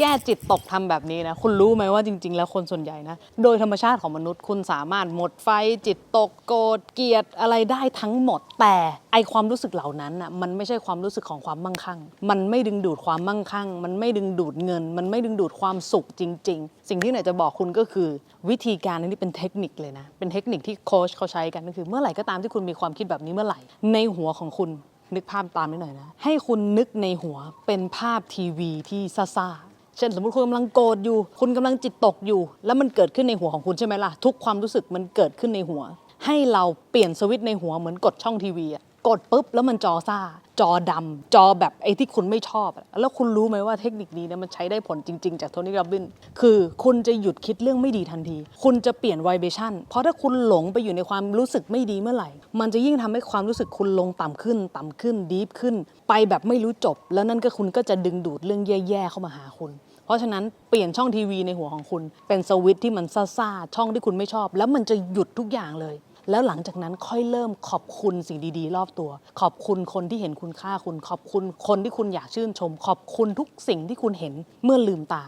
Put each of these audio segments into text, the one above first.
แก้จิตตกทำแบบนี้นะ คุณรู้ไหมว่าจริง ๆ แล้วคนส่วนใหญ่นะ โดยธรรมชาติของมนุษย์คุณสามารถหมดไฟจิตตกโกรธเกลียดอะไรได้ทั้งหมด แต่ไอความรู้สึกเหล่านั้นน่ะมันไม่ใช่ความรู้สึกของความมั่งคั่ง มันไม่ดึงดูดความมั่งคั่ง มันไม่ดึงดูดเงิน มันไม่ดึงดูดความสุขจริง ๆ สิ่งที่ไหนจะบอกคุณก็คือ วิธีการนนี้เป็นเทคนิคเลยนะ เป็นเทคนิคที่โค้ชเขาใช้กันก็คือ เมื่อไหร่ก็ตามที่คุณมีความคิดแบบนี้เมื่อไหร่ ในหัวของคุณนึกภาพตามนิดหน่อยนะ ให้คุณนึกในหัวเป็นภาพทีวีที่ซ่าๆ เช่นสมมติคุณกำลังโกรธอยู่ คุณกำลังจิตตกอยู่ แล้วมันเกิดขึ้นในหัวของคุณใช่ไหมล่ะ ทุกความรู้สึกมันเกิดขึ้นในหัว ให้เราเปลี่ยนสวิตช์ในหัวเหมือนกดช่องทีวีอะ กดปุ๊บแล้วมันจอซ่า จอดำจอแบบไอ้ที่คุณไม่ชอบ แล้วคุณรู้ไหมว่าเทคนิคนี้เนี่ยมันใช้ได้ผลจริง ๆ จากโทนี่โรบบิน คือคุณจะหยุดคิดเรื่องไม่ดีทันที คุณจะเปลี่ยนไวเบชั่น เพราะถ้าคุณหลงไปอยู่ในความรู้สึกไม่ดีเมื่อไหร่ มันจะยิ่งทำให้ความรู้สึกคุณลงต่ำขึ้น ต่ำขึ้นดีฟขึ้น ไปแบบไม่รู้จบ แล้วนั่นก็คุณก็จะดึงดูดเรื่องแย่ๆเข้ามาหาคุณเพราะฉะนั้นเปลี่ยนช่องทีวีในหัวของคุณ เป็นสวิตที่มันซ่าๆช่องที่คุณไม่ชอบ แล้วมันจะหยุดทุกอย่างเลย แล้วหลังจากนั้นค่อยเริ่มขอบคุณสิ่งดีๆ รอบตัว ขอบคุณคนที่เห็นคุณค่าคุณ ขอบคุณคนที่คุณอยากชื่นชม ขอบคุณทุกสิ่งที่คุณเห็นเมื่อลืมตา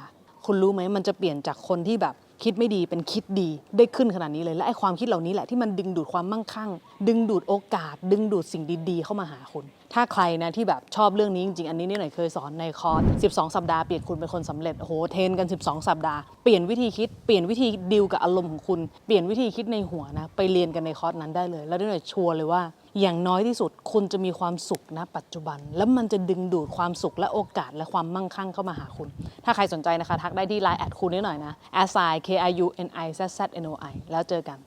คุณรู้ไหมมันจะเปลี่ยนจากคนที่แบบ คิดไม่ดีเป็นคิดดีได้ขึ้นขนาดนี้เลย และไอ้ความคิดเหล่านี้แหละที่มันดึงดูดความมั่งคั่ง ดึงดูดโอกาส ดึงดูดสิ่งดีๆ เข้ามาหาคุณถ้าใครนะที่แบบชอบเรื่องนี้จริงๆ อันนี้นี่หน่อยเคยสอนในคอร์ส 12 สัปดาห์เปลี่ยนคุณเป็นคนสำเร็จโอ้โหเทนกัน 12 สัปดาห์ เปลี่ยนวิธีคิด เปลี่ยนวิธีดิวกับอารมณ์ของคุณ เปลี่ยนวิธีคิดในหัวนะ ไปเรียนกันในคอร์สนั้นได้เลย แล้วนี่หน่อยชัวร์เลยว่า อย่างน้อยที่สุดคุณจะมีความสุขนะปัจจุบัน แล้วมันจะดึงดูดความสุขและโอกาสและความมั่งคั่งเข้ามาหาคุณ ถ้าใครสนใจนะคะ ทักได้ที่ไลน์แอดคุณนิดหน่อยนะ s i k i u n i z z n o i แล้วเจอกัน